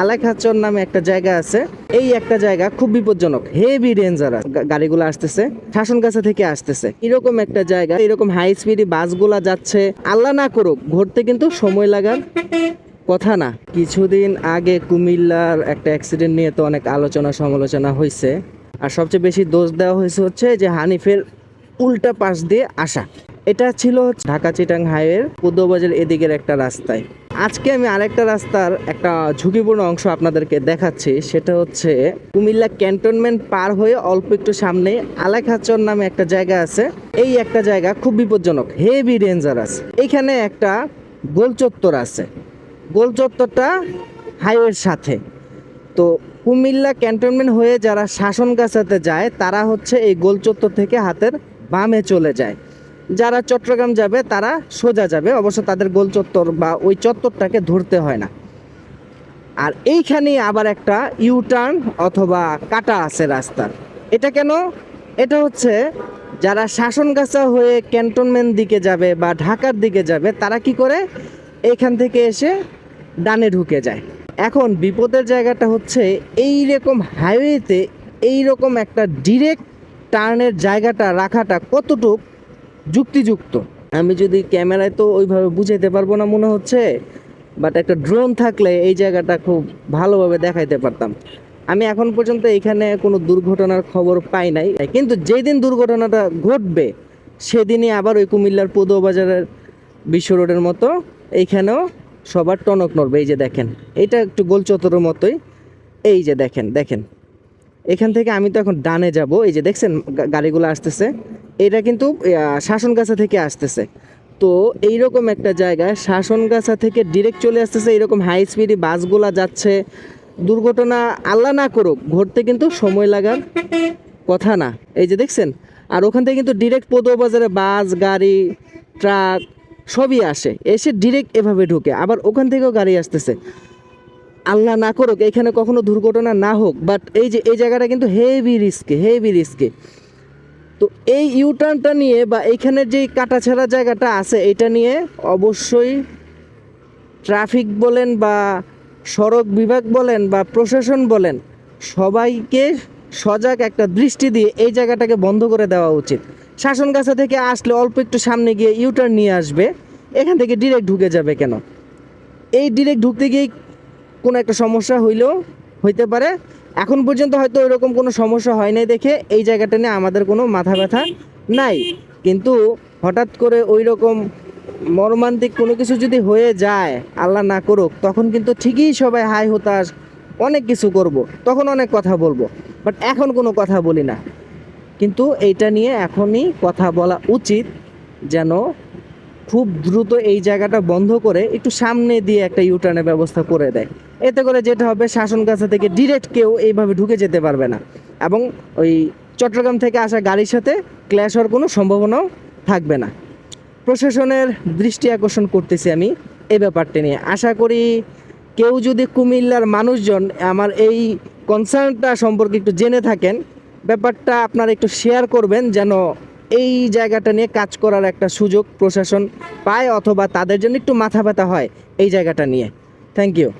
আলেখাচর নামে একটা জায়গা আছে। এই একটা জায়গা খুব বিপজ্জনক হেভি ডেঞ্জারাস গাড়িগুলো আসতেছে শাসন কাছা থেকে আসতেছে। এরকম একটা জায়গা, এরকম হাই স্পিডে বাসগুলা যাচ্ছে। আল্লাহ না করুক, ঘুরতে কিন্তু সময় লাগার কথা না। কিছুদিন আগে কুমিল্লার একটা অ্যাক্সিডেন্ট নিয়ে তো অনেক আলোচনা সমালোচনা হয়েছে। আর সবচেয়ে বেশি দোষ দেওয়া হয়েছে হচ্ছে যে হানিফের উল্টা পাশ দিয়ে আসা। এটা ছিল ঢাকা চিটাং হাইওয়ের পুদ্দবাজার এদিকের একটা রাস্তায়। আজকে আমি আরেকটা রাস্তার একটা ঝুঁকিপূর্ণ অংশ আপনাদেরকে দেখাচ্ছি। সেটা হচ্ছে কুমিল্লা ক্যান্টনমেন্ট পার হয়ে অল্প একটু সামনে আলাখাচর নামে একটা জায়গা আছে। এই একটা জায়গা খুব বিপজ্জনক হেভি ডেঞ্জারাস এখানে একটা গোল চত্বর আছে। গোল চত্বরটা হাইওয়ের সাথে। তো কুমিল্লা ক্যান্টনমেন্ট হয়ে যারা শাসন গাছাতে যায়, তারা হচ্ছে এই গোল চত্বর থেকে হাতের বামে চলে যায়। যারা চট্টগ্রাম যাবে, তারা সোজা যাবে। অবশ্য তাদের গোল চত্বর বা ওই চত্বরটাকে ধরতে হয় না। আর এইখানেই আবার একটা ইউটার্ন অথবা কাটা আছে রাস্তার। এটা কেন? এটা হচ্ছে যারা শাসনগাছা হয়ে ক্যান্টনমেন্ট দিকে যাবে বা ঢাকার দিকে যাবে, তারা কি করে? এইখান থেকে এসে ডানে ঢুকে যায়। এখন বিপদের জায়গাটা হচ্ছে এই রকম হাইওয়েতে এই রকম একটা ডিরেক্ট টার্নের জায়গাটা রাখাটা কতটুক যুক্তিযুক্ত। আমি যদি ক্যামেরায় তো ওইভাবে বুঝাইতে পারব না মনে হচ্ছে বাট একটা ড্রোন থাকলে এই জায়গাটা খুব ভালোভাবে দেখাইতে পারতাম। আমি এখন পর্যন্ত এখানে কোনো দুর্ঘটনার খবর পাই নাই, কিন্তু যেই দিন দুর্ঘটনাটা ঘটবে, সেদিনই আবার ওই কুমিল্লার পৌদবাজারের বিশ্ব রোডের মতো এইখানেও সবার টনক নড়বে, এই যে দেখেন। এটা একটু গোল চত্বরের মতোই, এই যে দেখেন দেখেন। এখান থেকে আমি তো এখন ডানে যাব। এই যে দেখছেন গাড়িগুলো আসতেছে। এটা কিন্তু শাসনগাছা থেকে আসতেছে। তো এইরকম একটা জায়গায় শাসনগাছা থেকে ডিরেক্ট চলে আসতেছে, এইরকম হাই স্পিডে বাসগুলা যাচ্ছে। দুর্ঘটনা আল্লাহ না করুক, ঘটতে কিন্তু সময় লাগার কথা না। এই যে দেখছেন, আর ওখান থেকে কিন্তু ডিরেক্ট পৌদবাজারে বাস, গাড়ি, ট্রাক সবই আসে। এসে ডিরেক্ট এভাবে ঢুকে। আবার ওখান থেকেও গাড়ি আসতেছে। আল্লাহ না করুক, এখানে কখনো দুর্ঘটনা না হোক বাট এই যে, এই জায়গাটা কিন্তু হেভি রিস্কে হেভি রিস্কে তো এই ইউটার্নটা নিয়ে বা এইখানের যে কাটাছেড়া জায়গাটা আছে, এটা নিয়ে অবশ্যই ট্রাফিক বলেন বা সড়ক বিভাগ বলেন বা প্রশাসন বলেন, সবাইকে সজাগ একটা দৃষ্টি দিয়ে এই জায়গাটাকে বন্ধ করে দেওয়া উচিত। শাসনগাছা থেকে আসলে অল্প একটু সামনে গিয়ে ইউটার্ন নিয়ে আসবে, এখান থেকে ডিরেক্ট ঢুকে যাবে কেন? এই ডিরেক্ট ঢুকতে গিয়ে কোনো একটা সমস্যা হইলেও হইতে পারে। এখন পর্যন্ত হয়তো ওইরকম কোনো সমস্যা হয় নাই দেখে এই জায়গাটা নিয়ে আমাদের কোনো মাথা ব্যথা নাই। কিন্তু হঠাৎ করে ওই রকম মর্মান্তিক কোনো কিছু যদি হয়ে যায়, আল্লাহ না করুক, তখন কিন্তু ঠিকই সবাই হাই হতাশ, অনেক কিছু করব। তখন অনেক কথা বলব বাট এখন কোনো কথা বলি না। কিন্তু এইটা নিয়ে এখনই কথা বলা উচিত যেন খুব দ্রুত এই জায়গাটা বন্ধ করে একটু সামনে দিয়ে একটা ইউটার্নের ব্যবস্থা করে দেয়। এতে করে যেটা হবে, শাসন কাছা থেকে ডিরেক্ট কেউ এইভাবে ঢুকে যেতে পারবে না এবং ওই চট্টগ্রাম থেকে আসা গাড়ির সাথে ক্ল্যাশ হওয়ার কোনো সম্ভাবনাও থাকবে না। প্রশাসনের দৃষ্টি আকর্ষণ করতেছি আমি এই ব্যাপারটা নিয়ে। আশা করি কেউ যদি কুমিল্লার মানুষজন আমার এই কনসার্নটা সম্পর্কে একটু জেনে থাকেন, ব্যাপারটা আপনারা একটু শেয়ার করবেন যেন এই জায়গাটা নিয়ে কাজ করার একটা সুযোগ প্রশাসন পায় অথবা তাদের জন্য একটু মাথা ব্যথা হয় এই জায়গাটা নিয়ে। Thank you